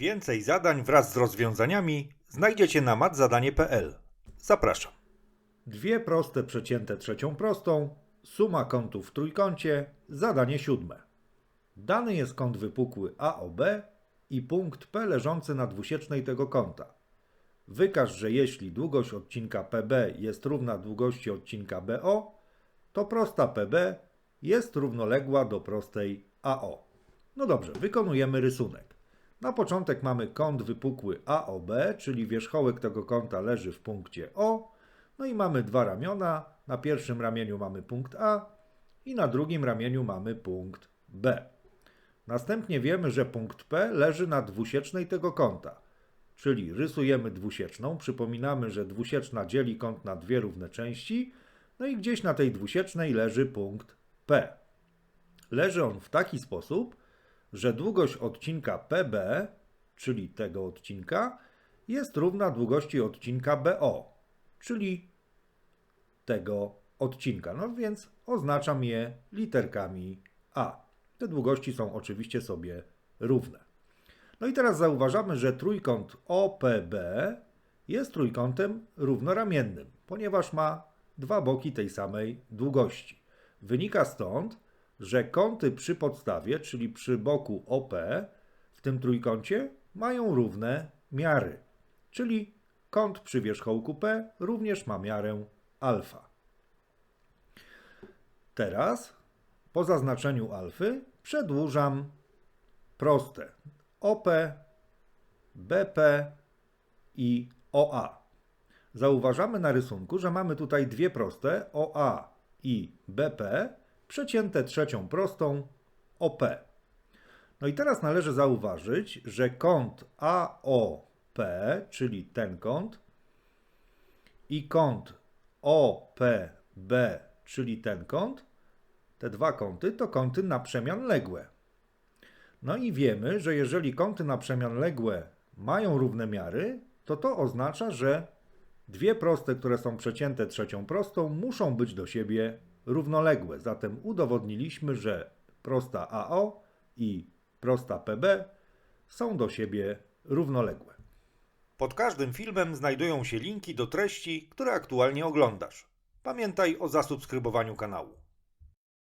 Więcej zadań wraz z rozwiązaniami znajdziecie na matzadanie.pl. Zapraszam. Dwie proste przecięte trzecią prostą, suma kątów w trójkącie, zadanie siódme. Dany jest kąt wypukły AOB i punkt P leżący na dwusiecznej tego kąta. Wykaż, że jeśli długość odcinka PB jest równa długości odcinka BO, to prosta PB jest równoległa do prostej AO. No dobrze, wykonujemy rysunek. Na początek mamy kąt wypukły AOB, czyli wierzchołek tego kąta leży w punkcie O. No i mamy dwa ramiona. Na pierwszym ramieniu mamy punkt A i na drugim ramieniu mamy punkt B. Następnie wiemy, że punkt P leży na dwusiecznej tego kąta. Czyli rysujemy dwusieczną. Przypominamy, że dwusieczna dzieli kąt na dwie równe części. No i gdzieś na tej dwusiecznej leży punkt P. Leży on w taki sposób, że długość odcinka PB, czyli tego odcinka, jest równa długości odcinka BO, czyli tego odcinka. No więc oznaczam je literkami A. Te długości są oczywiście sobie równe. No i teraz zauważamy, że trójkąt OPB jest trójkątem równoramiennym, ponieważ ma dwa boki tej samej długości. Wynika stąd, że kąty przy podstawie, czyli przy boku OP w tym trójkącie mają równe miary. Czyli kąt przy wierzchołku P również ma miarę alfa. Teraz po zaznaczeniu alfy przedłużam proste OP, BP i OA. Zauważamy na rysunku, że mamy tutaj dwie proste OA i BP przecięte trzecią prostą OP. No i teraz należy zauważyć, że kąt AOP, czyli ten kąt, i kąt OPB, czyli ten kąt, te dwa kąty to kąty na przemian ległe. No i wiemy, że jeżeli kąty na przemian ległe mają równe miary, to to oznacza, że dwie proste, które są przecięte trzecią prostą, muszą być do siebie równoległe. Zatem udowodniliśmy, że prosta AO i prosta PB są do siebie równoległe. Pod każdym filmem znajdują się linki do treści, które aktualnie oglądasz. Pamiętaj o zasubskrybowaniu kanału.